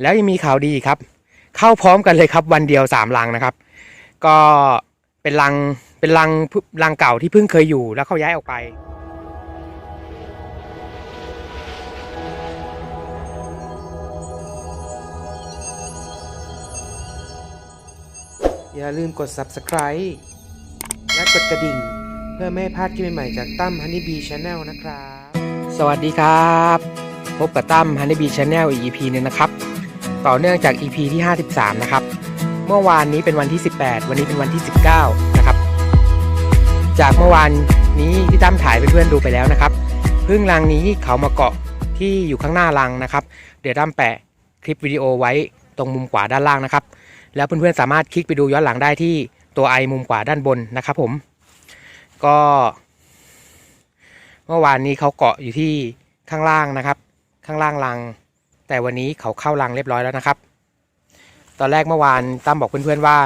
แล้วยังมีข่าวดีอีกครับ เข้าพร้อมกันเลยครับ วันเดียวสามลังนะครับ ก็เป็นลังเป็นลังลังเก่าที่เพิ่งเคยอยู่แล้วเขาย้ายออกไปอย่าลืมกด subscribe และกดกระดิ่ง เพื่อไม่ให้พลาดคลิปใหม่ๆจากตั้มฮันนี่บีชาแนลนะครับ สวัสดีครับ พบกับตั้ม Honey Bee Channel อีก EP หนึงนะครับ ต่อเนื่องจาก EP ที่ 53 นะครับ เมื่อวานนี้เป็นวันที่ 18 วันนี้เป็นวันที่ 19 นะครับ จากเมื่อวานนี้ที่ตั้มถ่ายเพื่อนๆดูไปแล้วนะครับพึ่งรังนี้เขามาเกาะที่อยู่ข้างหน้ารังนะครับ เดี๋ยวตั้มแปะคลิปวิดีโอไว้ตรงมุมขวาด้านล่างนะครับ แล้วเพื่อนๆสามารถคลิกไปดูย้อนหลังได้ที่ตัวไอมุมขวาด้านบนนะครับผม ก็ เมื่อวานนี้เขาเกาะอยู่ที่ข้างล่างนะครับ ข้างล่างรัง แต่วันนี้เขาเข้ารังเรียบร้อยแล้วนะครับ ตอนแรกเมื่อวานตั้มบอกเพื่อนๆว่า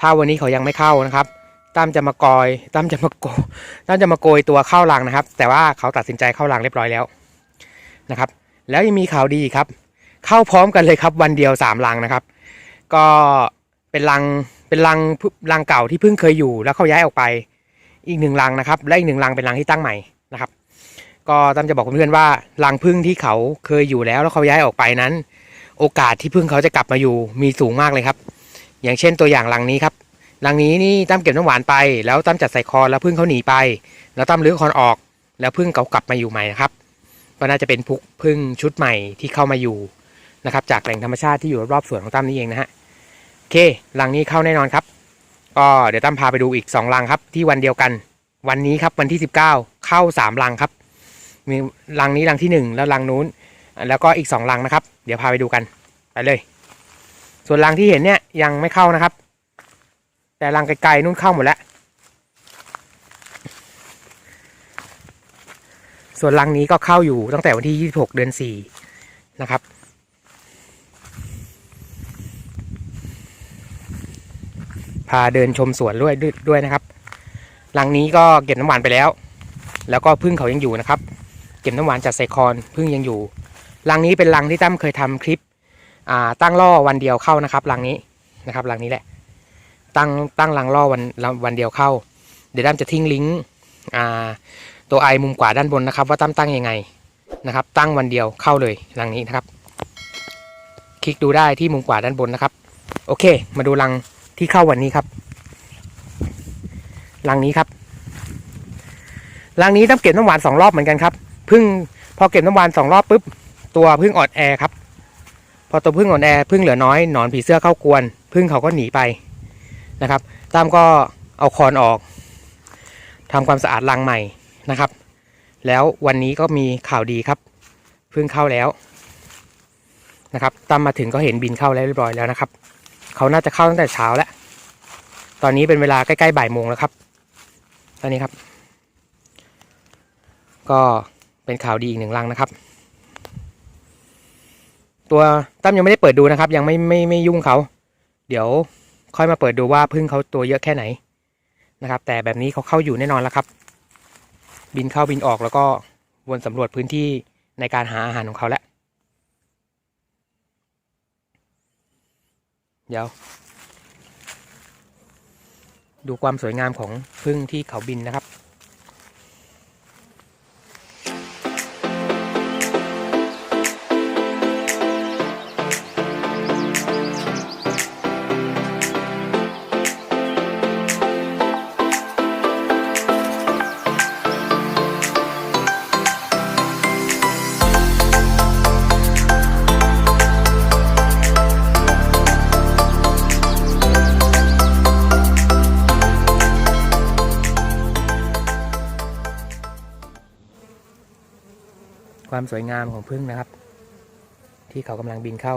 ถ้าวันนี้เขายังไม่เข้านะครับตั้มจะมากอยตั้มจะมาโกตั้มจะมาโกยตัวเข้ารังนะครับ แต่ว่าเขาตัดสินใจเข้ารังเรียบร้อยแล้วนะครับ แล้วยังมีข่าวดีครับ เข้าพร้อมกันเลยครับ วันเดียวสามรังนะครับ ก็เป็นรังเป็นรังรังเก่าที่เพิ่งเคยอยู่ แล้วเขาย้ายออกไป อีกหนึ่งรังนะครับ และอีกหนึ่งรังเป็นรังที่ตั้งใหม่นะครับ ก็ตั้มจะบอกเพื่อนๆว่ารังพึ่งที่เขาเคยอยู่แล้วแล้วเขาย้ายออกไปนั้น โอกาสที่พึ่งเขาจะกลับมาอยู่มีสูงมากเลยครับ อย่างเช่นตัวอย่างรังนี้ครับรังนี้นี่ตั้มเก็บน้ำหวานไป แล้วตั้มจัดใส่คอนแล้วพึ่งเขาหนีไป แล้วตั้มลื้อคอนออก แล้วพึ่งเขากลับมาอยู่ใหม่นะครับก็น่าจะเป็นพุกพึ่งชุดใหม่ที่เข้ามาอยู่นะครับ จากแหล่งธรรมชาติที่อยู่รอบสวนของตั้มนี่เองนะฮะโอเครังนี้เข้าแน่นอนครับก็เดี๋ยวตั้มพาไปดูอีก2รังครับ ที่วันเดียวกัน วันนี้ครับวันที่ 19 เข้า3รังครับ มีรังนี้รังที่1แล้วรังนู้น แล้วก็อีก2รังนะครับ เดี๋ยวพาไปดูกันไปเลย ส่วนรังที่เห็นเนี่ยยังไม่เข้านะครับ แต่รังไกลๆนู้นเข้าหมดแล้ว ส่วนรังนี้ก็เข้าอยู่ตั้งแต่วันที่ 26 เดือน4นะครับพาเดินชมสวนด้วยด้วยด้วยนะครับ หลังนี้ก็เก็บน้ำหวานไปแล้ว แล้วก็พึ่งเขายังอยู่นะครับ เก็บน้ำหวานจากไซคอนพึ่งยังอยู่รังนี้เป็นรังที่ตั้มเคยทำคลิปตั้งล่อวันเดียวเข้านะครับรังนี้นะครับรังนี้แหละ ตั้งตั้งรังล่อวันวันเดียวเข้า เดี๋ยวตั้มจะทิ้งลิงก์ตัวไอมุมขวาด้านบนนะครับ ว่าตั้มตั้งยังไงนะครับ ตั้งวันเดียวเข้าเลยรังนี้นะครับ คลิกดูได้ที่มุมขวาด้านบนนะครับ โอเค มาดูรังที่เข้าวันนี้ครับรังนี้ครับรังนี้ต้องเก็บน้ำหวานสองรอบเหมือนกันครับ พึ่งพอเก็บน้ำวานสองรอบปุ๊บตัวพึ่งอ่อนแอครับ พอตัวพึ่งอ่อนแอพึ่งเหลือน้อยหนอนผีเสื้อเข้ากวนพึ่งเขาก็หนีไปนะครับตามก็เอาคอนออกทำความสะอาดรังใหม่นะครับ แล้ววันนี้ก็มีข่าวดีครับพึ่งเข้าแล้วนะครับตามมาถึงก็เห็นบินเข้าแล้วเรียบร้อยแล้วนะครับ เขาน่าจะเข้าตั้งแต่เช้าแล้ว ตอนนี้เป็นเวลาใกล้ๆบ่ายโมงแล้วครับ ตอนนี้ครับ ก็ เป็นข่าวดีอีกหนึ่งรังนะครับ ตัวตั้มยังไม่ได้เปิดดูนะครับ ยังไม่ไม่ไม่ยุ่งเขา เดี๋ยวค่อยมาเปิดดูว่าพึ่งเขาตัวเยอะแค่ไหนนะครับ แต่แบบนี้เขาเข้าอยู่แน่นอนแล้วครับ บินเข้าบินออกแล้วก็วนสำรวจพื้นที่ในการหาอาหารของเขาแล้วเดี๋ยวดูความสวยงามของพึ่งที่เขาบินนะครับ ความสวยงามของพึ่งนะครับ ที่เขากำลังบินเข้า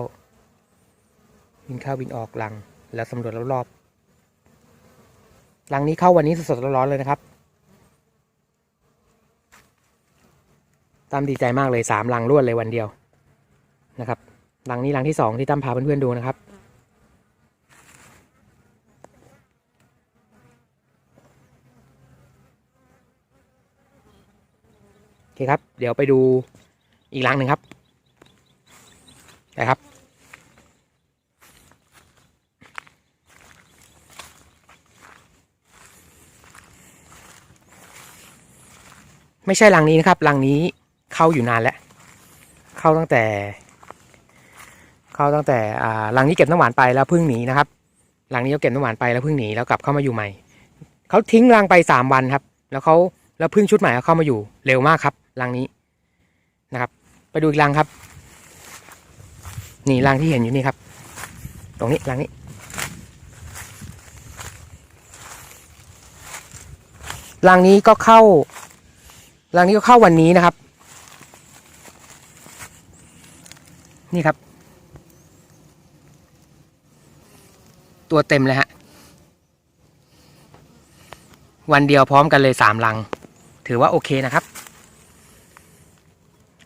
บินเข้าบินออกรัง แล้วสำรวจรอบๆรังนี้เข้าวันนี้สดๆร้อนๆเลยนะครับตั้มดีใจมากเลยสามรังรวดเลยวันเดียวนะครับรังนี้รังที่สองที่ตั้มพาเพื่อนๆดูนะครับ โอเคครับ เดี๋ยวไปดู อีกหลังหนึ่งครับนะครับ ไม่ใช่หลังนี้นะครับหลังนี้เข้าอยู่นานแล้ว เข้าตั้งแต่ เข้าตั้งแต่หลังนี้เก็บน้ำหวานไปแล้วพึ่งหนีนะครับ หลังนี้เขาเก็บน้ำหวานไปแล้วพึ่งหนีแล้วกลับเข้ามาอยู่ใหม่เขาทิ้งลังไปสามวันครับ แล้วเขาแล้วพึ่งชุดใหม่เขาเข้ามาอยู่เร็วมากครับลังนี้นะครับ ไปดูอีกรังครับ นี่รังที่เห็นอยู่นี่ครับ ตรงนี้รังนี้ รังนี้ก็เข้า รังนี้ก็เข้าวันนี้นะครับ นี่ครับ ตัวเต็มเลยฮะ วันเดียวพร้อมกันเลยสามรัง ถือว่าโอเคนะครับ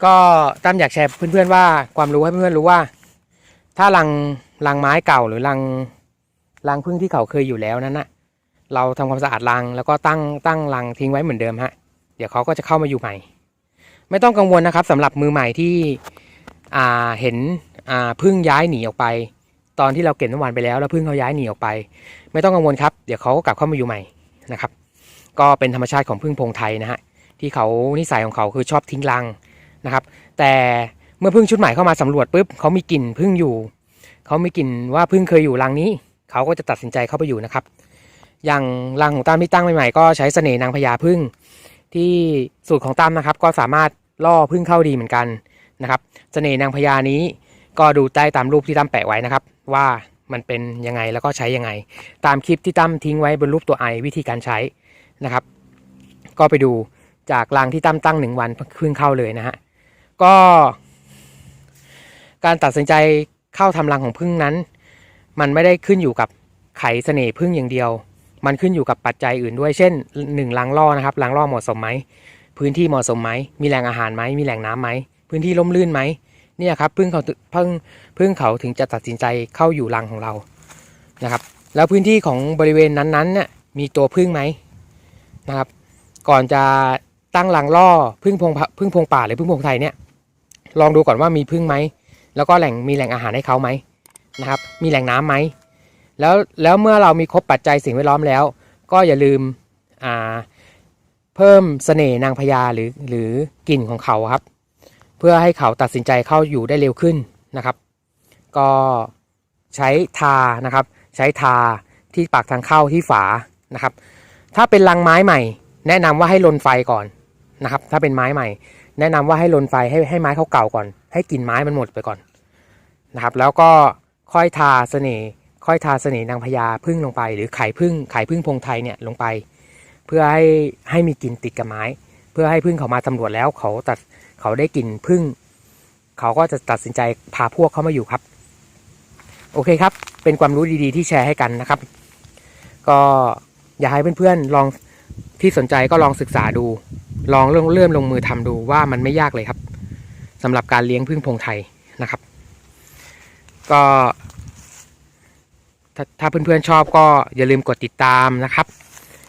ก็ตั้มอยากแชร์เพื่อนๆว่าความรู้ให้เพื่อนๆรู้ว่า ถ้ารังรังไม้เก่าหรือรังรังพึ่งที่เขาเคยอยู่แล้วนั้นนะเราทำความสะอาดรังแล้วก็ตั้งตั้งรังทิ้งไว้เหมือนเดิมฮะเดี๋ยวเขาก็จะเข้ามาอยู่ใหม่ ไม่ต้องกังวลนะครับสำหรับมือใหม่ที่อ่าเห็นอ่าพึ่งย้ายหนีออกไป ตอนที่เราเก็บน้ำหวานไปแล้วแล้วพึ่งเขาย้ายหนีออกไป ไม่ต้องกังวลครับเดี๋ยวเขาก็กลับเข้ามาอยู่ใหม่นะครับ ก็เป็นธรรมชาติของพึ่งพงไทยนะฮะที่เขานิสัยของเขาคือชอบทิ้งรัง นะครับ แต่เมื่อพึ่งชุดใหม่เข้ามาสำรวจปุ๊บเขามีกลิ่นพึ่งอยู่เขามีกลิ่นว่าพึ่งเคยอยู่รังนี้ เขาก็จะตัดสินใจเข้าไปอยู่นะครับ อย่างรังของตามที่ตั้งใหม่ๆก็ใช้เสน่ห์นางพญาพึ่งที่สูตรของตั้มนะครับ ก็สามารถล่อพึ่งเข้าดีเหมือนกันนะครับ เสน่ห์นางพญานี้ก็ดูใต้ตามรูปที่ตั้มแปะไว้นะครับ ว่ามันเป็นยังไงแล้วก็ใช้ยังไง ตามคลิปที่ตั้มทิ้งไว้บนรูปตัวไอวิธีการใช้นะครับ ก็ไปดูจากรังที่ตั้มตั้งหนึ่งวันพึ่งเข้าเลยนะฮะ ก็ การตัดสินใจเข้าทำรังของพึ่งนั้น มันไม่ได้ขึ้นอยู่กับไขเสน่ห์พึ่งอย่างเดียว มันขึ้นอยู่กับปัจจัยอื่นด้วย เช่นหนึ่งรังล่อนะครับรังล่อเหมาะสมไหม พื้นที่เหมาะสมไหม มีแหล่งอาหารไหม มีแหล่งน้ำไหม พื้นที่ร่มรื่นไหม เนี่ยครับพึ่งเขาถึพึ่งพึ่งเขาถึงจะตัดสินใจเข้าอยู่รังของเรา นะครับ แล้วพื้นที่ของบริเวณนั้นๆเนี่ยมีตัวพึ่งไหมนะครับ ก่อนจะตั้งรังล่อพึ่งพงพึ่งพงป่าหรือพึ่งพงไทยเนี่ย ลองดูก่อนว่ามีพึ่งไหม แล้วก็แหล่งมีแหล่งอาหารให้เขาไหมนะครับ มีแหล่งน้ำไหม แล้วแล้วเมื่อเรามีครบปัจจัยสิ่งแวดล้อมแล้ว ก็อย่าลืมอ่าเพิ่มเสน่ห์นางพญาหรือหรือกลิ่นของเขาครับ เพื่อให้เขาตัดสินใจเข้าอยู่ได้เร็วขึ้นนะครับ ก็ใช้ทานะครับ ใช้ทาที่ปากทางเข้าที่ฝานะครับ ถ้าเป็นรังไม้ใหม่ แนะนำว่าให้ลนไฟก่อนนะครับ ถ้าเป็นไม้ใหม่ แนะนำว่าให้ลนไฟให้ให้ไม้เขาเก่าก่อน ให้กลิ่นไม้มันหมดไปก่อนนะครับ แล้วก็ค่อยทาเสน่ห์ค่อยทาเสน่ห์นางพญาพึ่งลงไป หรือไข่พึ่งไข่พึ่งพงไทยเนี่ยลงไป เพื่อให้ให้มีกลิ่นติดกับไม้ เพื่อให้พึ่งเขามาสำรวจแล้วเขาตัดเขาได้กลิ่นพึ่ง เขาก็จะตัดสินใจพาพวกเขามาอยู่ครับ โอเคครับ เป็นความรู้ดีๆ ที่แชร์ให้กันนะครับ ก็อยากให้เพื่อนๆลองที่สนใจก็ลองศึกษาดู ลองเริ่มลงมือทำดูว่ามันไม่ยากเลยครับสำหรับการเลี้ยงพึ่งพงไทยนะครับ ก็ถ้าถ้าเพื่อนๆชอบก็อย่าลืมกดติดตามนะครับ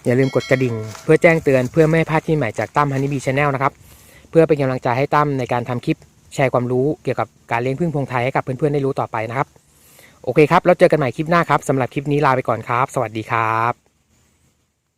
อย่าลืมกดกระดิ่ง เพื่อแจ้งเตือนเพื่อไม่ให้พลาดที่ใหม่จากตั้มฮันนี่บีชาแนลนะครับ เพื่อเป็นกำลังใจให้ตั้มในการทำคลิปแชร์ความรู้เกี่ยวกับการเลี้ยงพึ่งพงไทยให้กับเพื่อนๆได้รู้ต่อไปนะครับ โอเคครับ แล้วเจอกันใหม่คลิปหน้าครับสำหรับคลิปนี้ลาไปก่อนครับ สวัสดีครับ